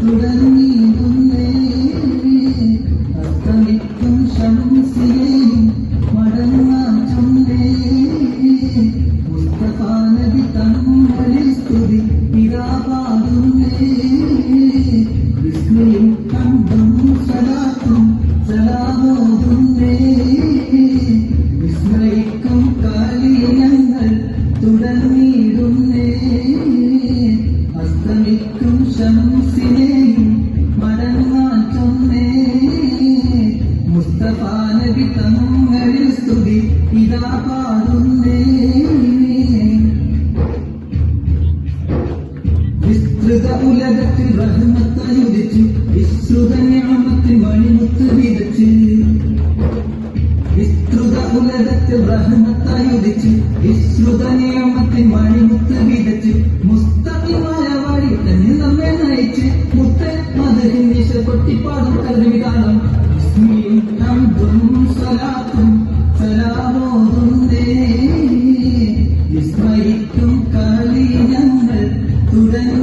today വിതച്ച് വിശ്രുത നിയമത്തിൽ മണിമുത്ത് വിതച്ച് മുസ്തഫി മലവാടി തന്നെ നമ്മെ നയിച്ച് മുത്തൻ മധുരിൻ ദിശ പൊട്ടിപ്പാടും കരുവിതാളം സലാത്തും സലാമോതുന്നേ. വിസ്മയിക്കും കളി ഞങ്ങൾ തുടങ്ങി